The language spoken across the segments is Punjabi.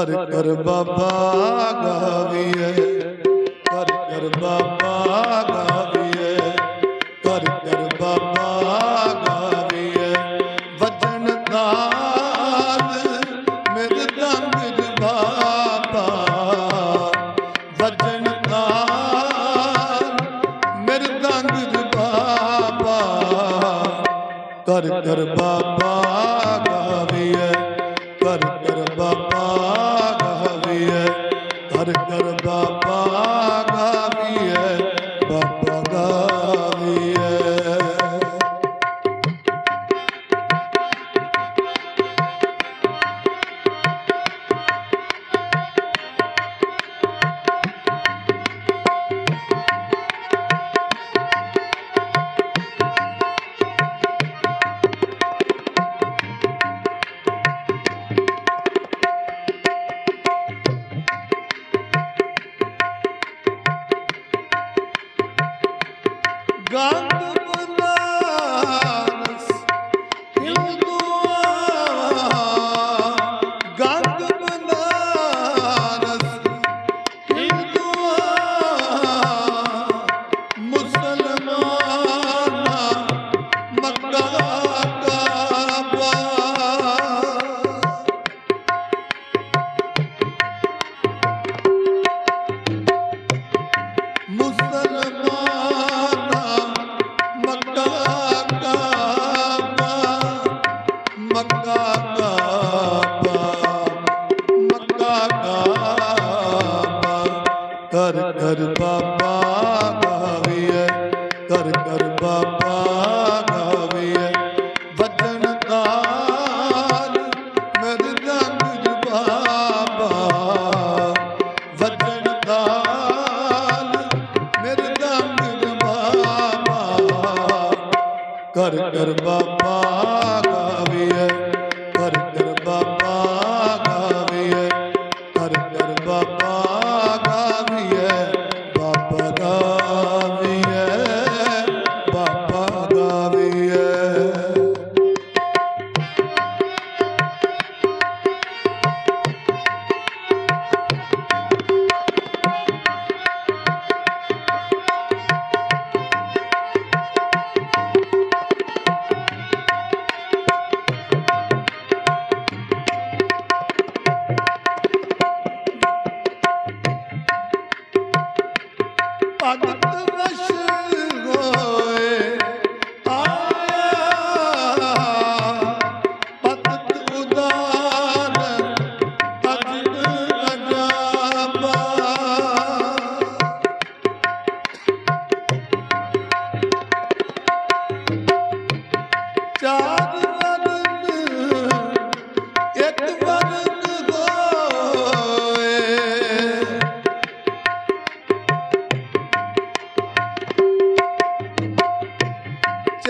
ਕਰ ਕਰ ਬਾਬਾ ਗਾਵੀਏ। ਕਰ ਕਰ ਬਾਬਾ ਗਾਵੀਏ। ਕਰ ਕਰ ਬਾਬਾ ਗਾਵੀਏ। ਵਜਨ ਤਾਲ ਮੇਰੇ ਦੰਗ ਬਾਬਾ। ਵਜਨ ਤਾਲ ਮੇਰੇ ਦੰਗ ਬਾਬਾ। ਕਰ ਕਰ ਬਾਬਾ ਗਾਵੀਏ। ਕਰ ਕਰ ਬਾਬਾ ਹਿੰਦੂਆ ਗੰਗ ਬਨਾਰਸ ਹਿੰਦੂਆ ਮੁਸਲਮਾਨਾ ਮੱਕਾ ਬਾਬਾ ਕਰ ਕਰ ਬਾਬਾ ਭਗਤ ਵਸ਼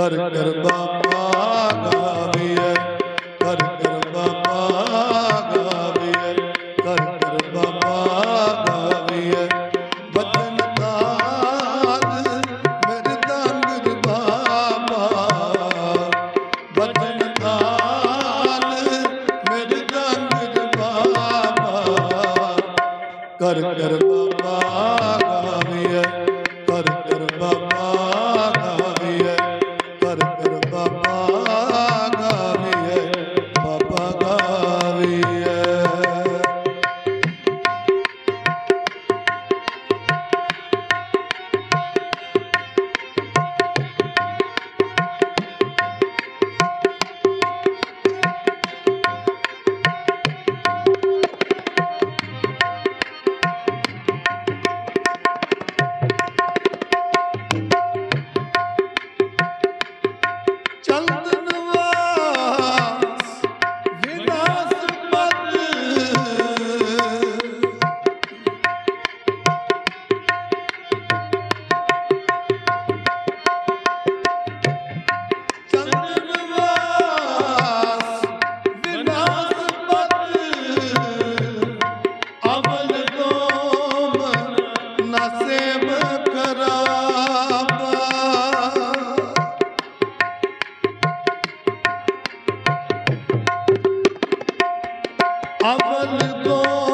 ਕਰ ਕਰ ਬਾਬਾ ਗਾਵੀਏ ਕਰ ਕਰ ਬਾਬਾ ਗਾਵੀਏ ਕਰ ਕਰ ਬਾਬਾ ਗਾਵੀਏ ਵਜਨ ਦਾ ਮਰਦੰਗ ਬਾਬਾ ਵਜਨ ਤਾਲ ਮੇਰੇ ਰੰਗ ਬਾਬਾ ਕਰ ਕਰ ਬਾਬਾ अमल को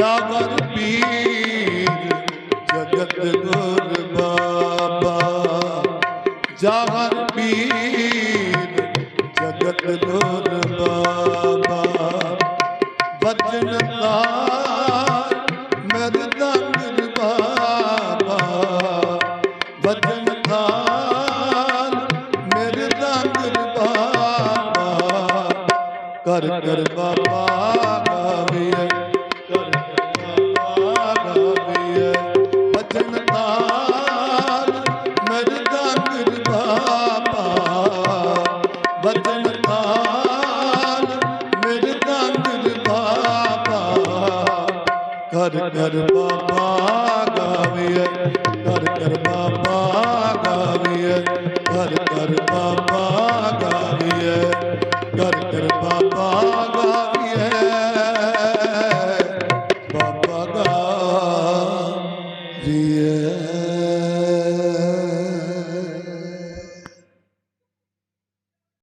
ਜਾਵਰ ਪੀਰ ਜਗਤ ਗੁਰ ਬਾਬਾ। ਜਾਵਰ ਪੀਰ ਜਗਤ ਗੁਰ ਬਾਬਾ। ਵਜਨ ਤਾਰ ਕਰ ਕਰ ਬਾਬਾ ਗਾਵੀਐ ਕਰ ਕਰ ਬਾਬਾ ਗਾਵੀਐ ਕਰ ਕਰ ਬਾਬਾ ਗਾਵੀਐ ਕਰ ਕਰ ਬਾਬਾ